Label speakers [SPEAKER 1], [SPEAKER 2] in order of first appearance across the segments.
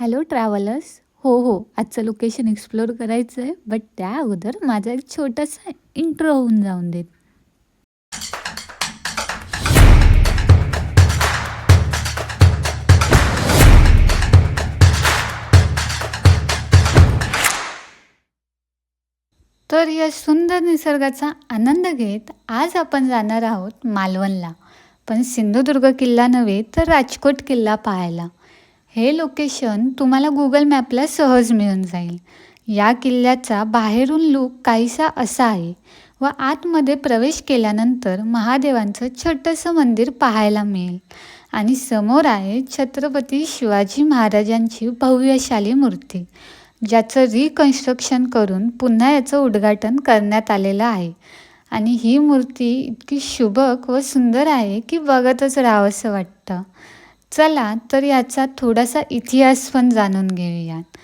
[SPEAKER 1] Hello travellers हो हो आजचं लोकेशन एक्सप्लोअर करायचं आहे बट त्या अगोदर माझा एक छोटासा इंट्रो होऊन जाऊन देत. तर या सुंदर निसर्गाचा आनंद घेत आज आपण जाणार आहोत मालवणला. पण सिंधुदुर्ग किल्ला नव्हे तर राजकोट किल्ला पाहायला. हे लोकेशन तुम्हाला गुगल मॅपला सहज मिळून जाईल. या किल्ल्याचा बाहेरून लूक काहीसा असा आहे. व आतमध्ये प्रवेश केल्यानंतर महादेवांचं छोटंसं मंदिर पाहायला मिळेल. आणि समोर आहे छत्रपती शिवाजी महाराजांची भव्यशाली मूर्ती ज्याचं रिकन्स्ट्रक्शन करून पुन्हा याचं उद्घाटन करण्यात आलेलं आहे. आणि ही मूर्ती इतकी शुभक व सुंदर आहे की बघतच राहावंसं वाटतं. चला तर याचा थोडासा इतिहास पण जाणून घेऊयात.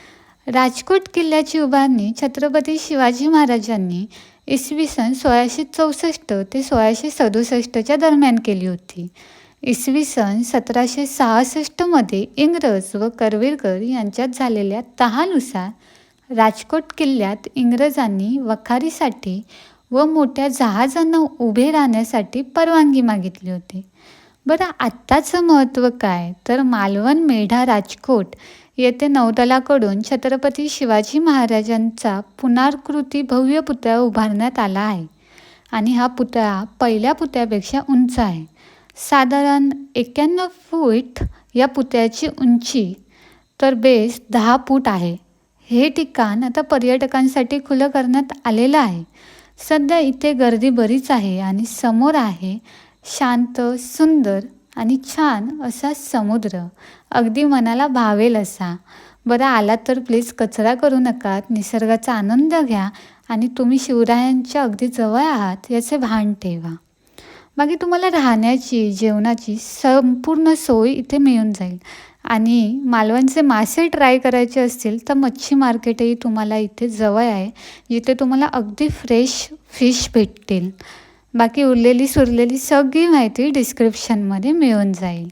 [SPEAKER 1] राजकोट किल्ल्याची उभारणी छत्रपती शिवाजी महाराजांनी इसवी सन सोळाशे चौसष्ट ते सोळाशे सदुसष्टच्या दरम्यान केली होती. इसवी सन सतराशे सहासष्टमध्ये इंग्रज व करवीरकर यांच्यात झालेल्या तहानुसार राजकोट किल्ल्यात इंग्रजांनी वखारीसाठी व मोठ्या जहाजांना उभे राहण्यासाठी परवानगी मागितली होती. बरं आत्ताचं महत्त्व काय? तर मालवण मेढा राजकोट येथे नौदलाकडून छत्रपती शिवाजी महाराजांचा पुनर्कृती भव्य पुतळा उभारण्यात आला आहे. आणि हा पुतळा पहिल्या पुतळ्यापेक्षा उंच आहे. साधारण एक्क्याण्णव फूट या पुतळ्याची उंची तर बेस दहा फूट आहे. हे ठिकाण आता पर्यटकांसाठी खुलं करण्यात आलेलं आहे. सध्या इथे गर्दी बरीच आहे आणि समोर आहे शांत सुंदर आणि छान असा समुद्र. अगदी मनाला भावेल असा. बरं आला तर प्लीज कचरा करू नका. निसर्गाचा आनंद घ्या आणि तुम्ही शिवरायांच्या अगदी जवळ आहात याचे भान ठेवा. बाकी तुम्हाला राहण्याची जेवणाची संपूर्ण सोय इथे मिळून जाईल. आणि मालवणचे मासे ट्राय करायचे असतील तर मच्छी मार्केटही तुम्हाला इथे जवळ आहे. जिथे तुम्हाला अगदी फ्रेश फिश भेटतील. बाकी उरलेली सुरलेली सगळी माहिती डिस्क्रिप्शनमध्ये मिळून जाईल.